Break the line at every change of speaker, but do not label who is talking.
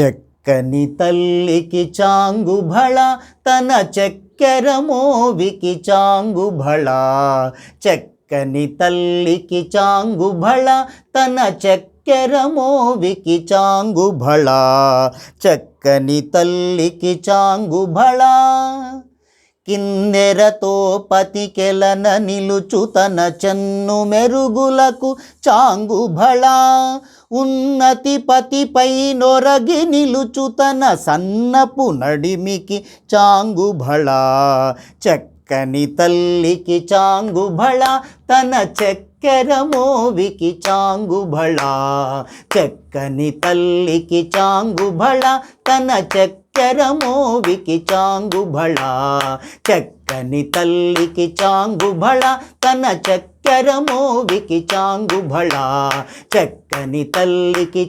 చక్కని తల్లికి చాంగుభళ తన చక్కెర మోవికి చాంగుభళ. చక్కని తల్లికి చాంగుభళ తన చక్కెర మోవికి చాంగుభళ. చక్కని తల్లికి చాంగుభళ. కిన్నెరతో పతికెలన నిలుచు తన చెన్ను మెరుగులకు చాంగుభళ. ఉన్నతి పతిపై నొరగి నిలుచు తన సన్నపు నడిమికి చాంగుభళ. చక్కని తల్లికి చాంగుభళ తన చక్కెర మోవికి చాంగుభళ. చక్కని తల్లికి చాంగుభళ తన చెక్క మోవికి చాంగుభళ చక్కని తల్లికి చాంగుభళ తన చక్కెర మోవికి చాంగుభళ చక్కని తల్లికి